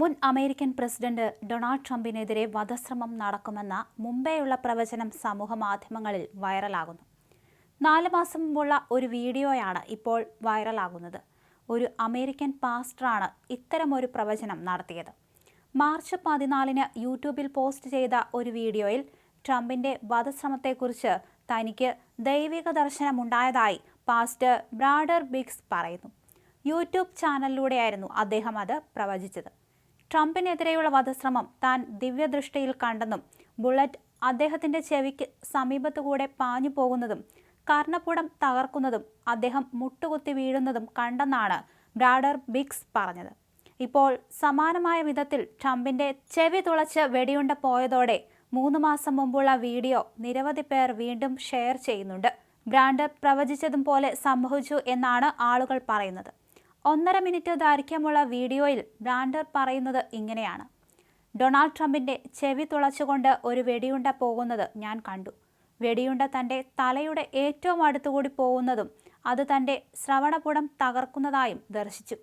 മുൻ American president Donald ട്രംപിനെതിരെ വധശ്രമം നടക്കുമെന്ന മുംബൈയുള്ള പ്രവചനം സമൂഹ മാധ്യമങ്ങളിൽ വൈറലാകുന്നു. നാല് മാസം മുമ്പുള്ള ഒരു വീഡിയോയാണ് ഇപ്പോൾ വൈറലാകുന്നത്. ഒരു അമേരിക്കൻ പാസ്റ്ററാണ് ഇത്തരമൊരു പ്രവചനം നടത്തിയത്. മാർച്ച് പതിനാലിന് യൂട്യൂബിൽ പോസ്റ്റ് ചെയ്ത ഒരു വീഡിയോയിൽ ട്രംപിന്റെ വധശ്രമത്തെക്കുറിച്ച് തനിക്ക് ദൈവിക ദർശനമുണ്ടായതായി പാസ്റ്റർ ബ്രാഡർ ബിഗ്സ് പറയുന്നു. യൂട്യൂബ് ചാനലിലൂടെയായിരുന്നു അദ്ദേഹം അത് പ്രവചിച്ചത്. ട്രംപിനെതിരെയുള്ള വധശ്രമം താൻ ദിവ്യദൃഷ്ടിയിൽ കണ്ടെന്നും ബുള്ളറ്റ് അദ്ദേഹത്തിന്റെ ചെവിക്ക് സമീപത്തുകൂടെ പാഞ്ഞു പോകുന്നതും കർണപ്പുടം തകർക്കുന്നതും അദ്ദേഹം മുട്ടുകുത്തി വീഴുന്നതും കണ്ടെന്നാണ് ബ്രാഡർ ബിക്സ് പറഞ്ഞത്. ഇപ്പോൾ സമാനമായ വിധത്തിൽ ട്രംപിന്റെ ചെവി തുളച്ച് വെടിയുണ്ട പോയതോടെ മൂന്ന് മാസം മുമ്പുള്ള വീഡിയോ നിരവധി പേർ വീണ്ടും ഷെയർ ചെയ്യുന്നുണ്ട്. ബ്രാൻഡ് പ്രവചിച്ചതും പോലെ സംഭവിച്ചു എന്നാണ് ആളുകൾ പറയുന്നത്. ഒന്നര മിനിറ്റ് ദൈർഘ്യമുള്ള വീഡിയോയിൽ ബ്രാൻഡർ പറയുന്നത് ഇങ്ങനെയാണ്. ഡൊണാൾഡ് ട്രംപിന്റെ ചെവി തുളച്ചുകൊണ്ട് ഒരു വെടിയുണ്ട പോകുന്നത് ഞാൻ കണ്ടു. വെടിയുണ്ട തന്റെ തലയുടെ ഏറ്റവും അടുത്തുകൂടി പോകുന്നതും അത് തന്റെ ശ്രവണപുടം തകർക്കുന്നതായും ദർശിച്ചു.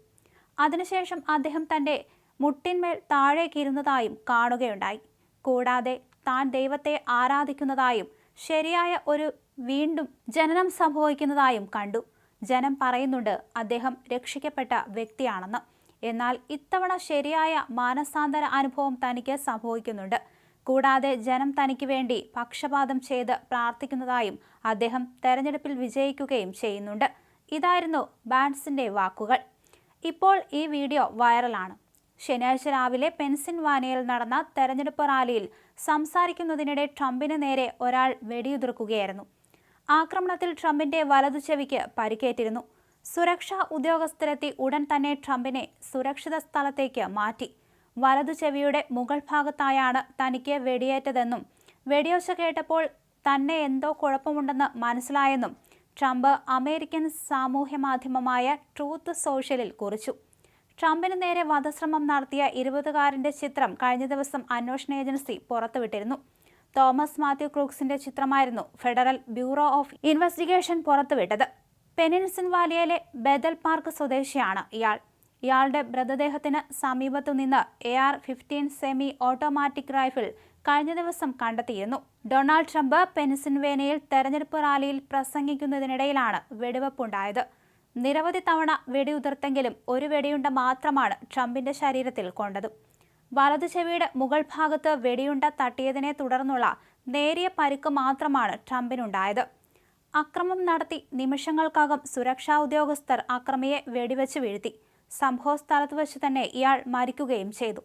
അതിനുശേഷം അദ്ദേഹം തന്റെ മുട്ടിന്മേൽ താഴേക്കിരുന്നതായും കാണുകയുണ്ടായി. കൂടാതെ താൻ ദൈവത്തെ ആരാധിക്കുന്നതായും ശരിയായ ഒരു വീണ്ടും ജനനം സംഭവിക്കുന്നതായും കണ്ടു. ജനം പറയുന്നുണ്ട് അദ്ദേഹം രക്ഷിക്കപ്പെട്ട വ്യക്തിയാണെന്ന്. എന്നാൽ ഇത്തവണ ശരിയായ മാനസാന്തര അനുഭവം തനിക്ക് സംഭവിക്കുന്നുണ്ട്. കൂടാതെ ജനം തനിക്ക് വേണ്ടി പക്ഷപാതം ചെയ്ത് പ്രാർത്ഥിക്കുന്നതായും അദ്ദേഹം തെരഞ്ഞെടുപ്പിൽ വിജയിക്കുകയും ചെയ്യുന്നുണ്ട്. ഇതായിരുന്നു ബാൻസിന്റെ വാക്കുകൾ. ഇപ്പോൾ ഈ വീഡിയോ വൈറലാണ്. ശനിയാഴ്ച രാവിലെ പെൻസിൻവാനിയയിൽ നടന്ന തെരഞ്ഞെടുപ്പ് റാലിയിൽ സംസാരിക്കുന്നതിനിടെ ട്രംപിന് നേരെ ഒരാൾ വെടിയുതിർക്കുകയായിരുന്നു. ആക്രമണത്തിൽ ട്രംപിന്റെ വലതു ചെവിക്ക് പരിക്കേറ്റിരുന്നു. സുരക്ഷാ ഉദ്യോഗസ്ഥരെത്തി ഉടൻ തന്നെ ട്രംപിനെ സുരക്ഷിത സ്ഥലത്തേക്ക് മാറ്റി. വലതു ചെവിയുടെ മുകൾ ഭാഗത്തായാണ് തനിക്ക് വെടിയേറ്റതെന്നും വെടിയൊച്ച കേട്ടപ്പോൾ തന്നെ എന്തോ കുഴപ്പമുണ്ടെന്ന് മനസ്സിലായെന്നും ട്രംപ് അമേരിക്കൻ സാമൂഹ്യ മാധ്യമമായ ട്രൂത്ത് സോഷ്യലിൽ കുറിച്ചു. ട്രംപിന് നേരെ വധശ്രമം നടത്തിയ ഇരുപതുകാരന്റെ ചിത്രം കഴിഞ്ഞ ദിവസം അന്വേഷണ ഏജൻസി പുറത്തുവിട്ടിരുന്നു. തോമസ് മാത്യു ക്രൂക്സിന്റെ ചിത്രമായിരുന്നു ഫെഡറൽ ബ്യൂറോ ഓഫ് ഇൻവെസ്റ്റിഗേഷൻ പുറത്തുവിട്ടത്. പെനിൻസിൻ വാലിയയിലെ ബദൽ പാർക്ക് സ്വദേശിയാണ് ഇയാൾ. ഇയാളുടെ മൃതദേഹത്തിന് സമീപത്തുനിന്ന് A R fifteen semi automatic rifle കഴിഞ്ഞ ദിവസം കണ്ടെത്തിയിരുന്നു. ഡൊണാൾഡ് ട്രംപ് പെൻസിൻവേനയിൽ തെരഞ്ഞെടുപ്പ് റാലിയിൽ പ്രസംഗിക്കുന്നതിനിടയിലാണ് വെടിവെപ്പുണ്ടായത്. നിരവധി തവണ വെടിയുതിർത്തെങ്കിലും ഒരു വെടിയുണ്ട മാത്രമാണ് ട്രംപിന്റെ ശരീരത്തിൽ കൊണ്ടത്. വലതു ചെവിയുടെ മുകൾ ഭാഗത്ത് വെടിയുണ്ട തട്ടിയതിനെ തുടർന്നുള്ള നേരിയ പരിക്ക് മാത്രമാണ് ട്രംപിനുണ്ടായത്. അക്രമം നടത്തി നിമിഷങ്ങൾക്കകം സുരക്ഷാ ഉദ്യോഗസ്ഥർ അക്രമിയെ വെടിവെച്ച് വീഴ്ത്തി. സംഭവ സ്ഥലത്ത് വെച്ച് തന്നെ ഇയാൾ മരിക്കുകയും ചെയ്തു.